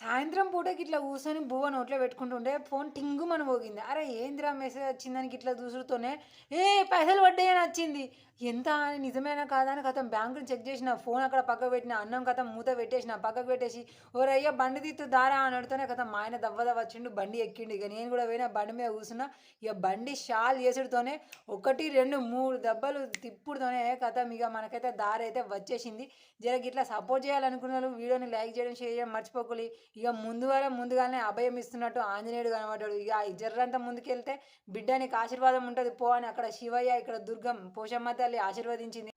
సాయంత్రం పూటకి ఇట్లా కూర్చొని బువ్వ నోట్లో పెట్టుకుంటుండే ఫోన్ టింగు మన పోగింది. అరే ఏందిరా మెసేజ్ వచ్చిందని ఇట్లా చూసుతూనే ఏ పైసలు పడ్డాయని వచ్చింది. ఎంత అని నిజమేనా కాదా అని కథం. బ్యాంకుని చెక్ చేసిన ఫోన్ అక్కడ పక్కకు పెట్టిన అన్నం కథం మూత పెట్టేసిన పక్కకు పెట్టేసి ఓరయ్య బండి తీత్తు దారా అని అడుగుతూనే కథం. మా ఆయన దవ్వ దవ్వ వచ్చిండు బండి ఎక్కిండు. ఇక నేను కూడా పోయినా బండి మీద కూర్చున్నా. ఇక బండి షాల్ చేసుడుతోనే ఒకటి రెండు మూడు దెబ్బలు తిప్పుడుతోనే కథం ఇక మనకైతే దారి అయితే వచ్చేసింది. జరగ ఇట్లా సపోర్ట్ చేయాలనుకున్న వాళ్ళు వీడియోని లైక్ చేయడం షేర్ చేయడం మర్చిపోకలి. ఇక ముందు వారం ముందుగానే అభయం ఇస్తున్నట్టు ఆంజనేయుడు కనబడ్డాడు. ఇక జర్రంతా ముందుకెళ్తే బిడ్డ నీకు ఆశీర్వాదం ఉంటుంది పో అని అక్కడ శివయ్య ఇక్కడ దుర్గం పోషమ్మ తల్లి ఆశీర్వదించింది.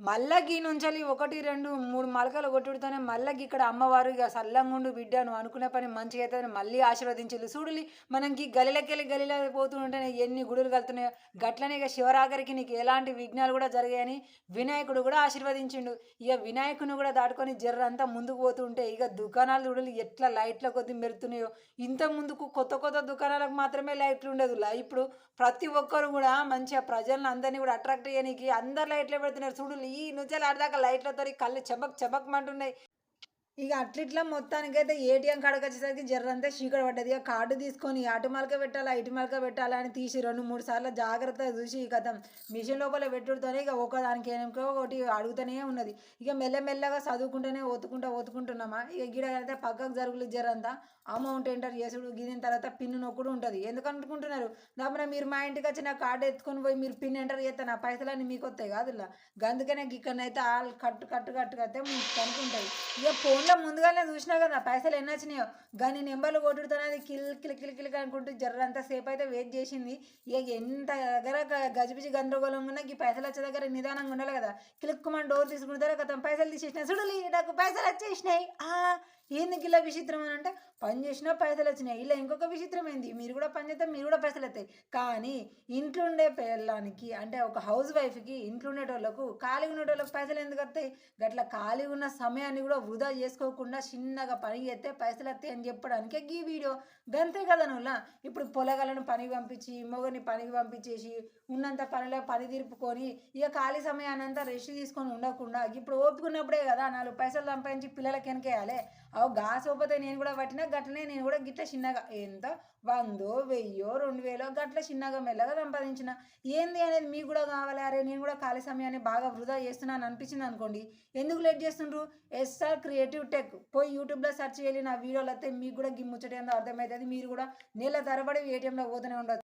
మళ్ళా గీ నుంచి ఒకటి రెండు మూడు మలకలు కొట్టుడుతోనే మళ్ళకి ఇక్కడ అమ్మవారు ఇక సల్లంగుండు బిడ్డను అనుకునే పని మంచిగా అవుతుందని మళ్ళీ ఆశీర్వదించారు చూడలి మనకి గలిలకెళ్ళి గలిలో పోతుంటేనే ఎన్ని గుడులు కలుతున్నాయో. గట్లనే ఇక శివరాగరికి నీకు ఎలాంటి విఘ్నాలు కూడా జరిగాయని వినాయకుడు కూడా ఆశీర్వదించిండు. ఇక వినాయకుని కూడా దాటుకొని జర్రంతా ముందుకు పోతుంటే ఇక దుకాణాలు చూడలు ఎట్లా లైట్ల కొద్ది మెరుతున్నాయో. ఇంత ముందుకు కొత్త కొత్త దుకాణాలకు మాత్రమే లైట్లు ఉండదు. ఇప్పుడు ప్రతి ఒక్కరు కూడా మంచిగా ప్రజలను అందరినీ కూడా అట్రాక్ట్ చేయడానికి అందరు లైట్లు పెడుతున్నారు. చూడు ఈ నుంచి ఆడదాకా లైట్లతో కళ్ళు చెమక్ చెమక్ మంటున్నాయి ఇక అట్లిట్లా మొత్తానికైతే ఏటీఎం కాడకు వచ్చేసరికి జర్రంతా చీకటి పడ్డది. ఇక కార్డు తీసుకొని అటు మలక పెట్టాలా ఇటు మలక పెట్టాలా అని తీసి రెండు మూడు సార్లు జాగ్రత్తగా చూసి ఇక మిషన్ లోపల పెట్టుడుతోనే ఇక ఒకదానికి ఏనుకో ఒకటి అడుగుతూనే ఉన్నది. ఇక మెల్లమెల్లగా చదువుకుంటూనే ఒత్తుకుంటా ఒత్తుకుంటున్నామా ఇక గిడ పక్కకు జరుగులు జరంతా అమౌంట్ ఎంటర్ చేసుడు గిదిన తర్వాత పిన్ నొక్కుడు ఉంటుంది. ఎందుకు అనుకుంటున్నారు? మీరు మా ఇంటికి వచ్చి నా కార్డు ఎత్తుకొని పోయి మీరు పిన్ ఎంటర్ చేస్తే నా పైసలన్నీ మీకు వస్తాయి కాదు అందుకనే ఇక్కడనైతే ఆల్ కట్టు కట్టు కట్టు కడితే కనుకుంటాయి ఇక ఫోన్లో ముందుగానే చూసినా కదా పైసలు ఎన్ని వచ్చినాయో. కానీ నెంబర్లు కొట్టుడుతున్నది కిల్ కిల్ కిల్ కిల్ అనుకుంటూ జర్రంత సేపు అయితే వెయిట్ చేసింది. ఇక ఎంత దగ్గర గ- గజిబిజి గందరగోళం ఉన్నా ఈ పైసలు వచ్చే దగ్గర నిదానంగా ఉండాలి కదా. కిలుక్కుమని డోర్ తీసుకుంటారు కదా పైసలు తీసేసినాయి. చూడాలి నాకు పైసలు వచ్చేసినాయి. ఆ, ఏంది ఇలా విచిత్రం అని అంటే పని చేసినా పైసలు వచ్చినాయి. ఇలా ఇంకొక విచిత్రం ఏంది? మీరు కూడా పని చేస్తే మీరు కూడా పైసలు వస్తాయి. కానీ ఇంట్లో ఉండే పిల్లానికి అంటే ఒక హౌస్ వైఫ్కి ఇంట్లో ఉండేటోళ్ళకు ఖాళీగా ఉండేటోళ్ళకి పైసలు ఎందుకు వస్తాయి? గట్ల ఖాళీగా ఉన్న సమయాన్ని కూడా వృధా చేసుకోకుండా చిన్నగా పని చేస్తే పైసలు వస్తాయి అని చెప్పడానికే ఈ వీడియో. గంతే కదా నువ్వు ఇప్పుడు పొలగలను పనికి పంపించి మొగని పనికి పంపించేసి ఉన్నంత పనిలో పని తీర్పుకొని ఇక ఖాళీ సమయాన్ని అంతా రెస్ట్ తీసుకొని ఉండకుండా ఇప్పుడు ఓపుకున్నప్పుడే కదా నాలుగు పైసలు సంపాదించి పిల్లలకి వెనకేయాలి? అవు గా సోపతే నేను కూడా పట్టినా గట్లనే నేను కూడా గిట్ల చిన్నగా. ఎంత? వందో వెయ్యో రెండు వేలో గట్ల చిన్నగా మెల్లగా సంపాదించిన. ఏంది అనేది మీకు కూడా కావాలి. అరే నేను కూడా ఖాళీ సమయాన్ని బాగా వృధా చేస్తున్నాను అనిపించింది అనుకోండి. ఎందుకు లేట్ చేస్తుండ్రు? ఎస్ఆర్ క్రియేటివ్ టెక్ పోయి యూట్యూబ్లో సెర్చ్ చేయాలి నా వీడియోలు అయితే మీకు కూడా గిమ్ముచ్చటేందో అర్థమవుతుంది. మీరు కూడా నెల తరబడి ఏటీఎంలో పోతూనే ఉండొచ్చు.